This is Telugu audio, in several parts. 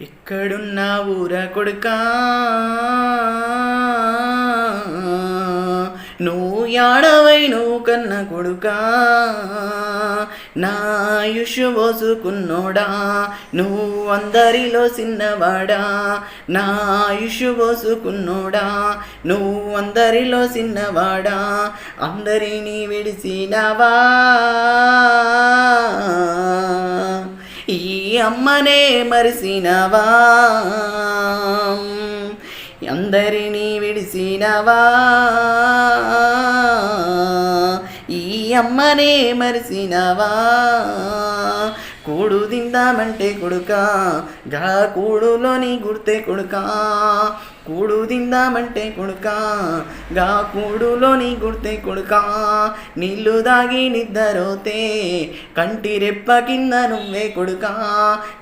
ఎక్కడున్నా ఊర కొడుకా? నువ్వు యాడవై నువ్వు కన్న కొడుకా? నా ఆయుష్ పోసుకున్నోడా? నువ్వు అందరిలో చిన్నవాడా? నా ఆయుష్ పోసుకున్నోడా? నువ్వు అందరిలో చిన్నవాడా? అందరినీ విడిచినావా? అమ్మనే మరిసినవా? అందరినీ విడిసినవా? అమ్మనే మరిసినవా? కూడు తిందామంటే కొడుక గా కూడులోని గుర్తే కొడుక. కూడు తిందామంటే కొడుక గా కూడులోని గుర్తే కొడుక. నీళ్ళు దాగి నిద్దరోతే కంటి రెప్ప కింద నువ్వే కొడుక.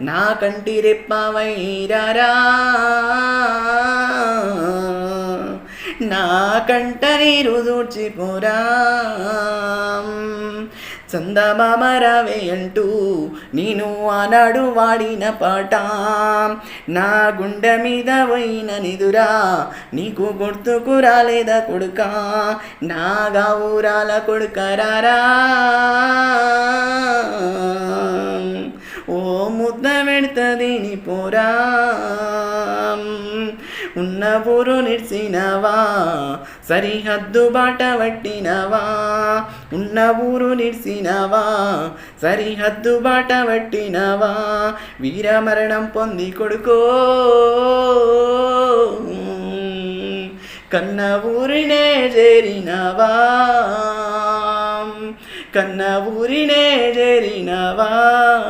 నా కంటి రెప్ప వైరారా. నా కంట నీరు దూర్చిపోరా చందమామ రావే అంటూ నేను ఆనాడు వాడిన పాట. నా గుండె మీద పోయిన నిదురా నీకు గుర్తుకు రాలేదా కొడుక. నా గావురాల కొడుకరారా ఓ ముద్ద పెడుతుంది నీ పోరా. ఉన్న ఊరు సరిహద్దు బాట పట్టినవా ఉన్న ఊరు నిడిసినవా సరిహద్దు బాట పట్టినవా వీరమరణం పొంది కొడుకో. కన్న ఊరినే చేరినవా? కన్న ఊరినే చేరినవా?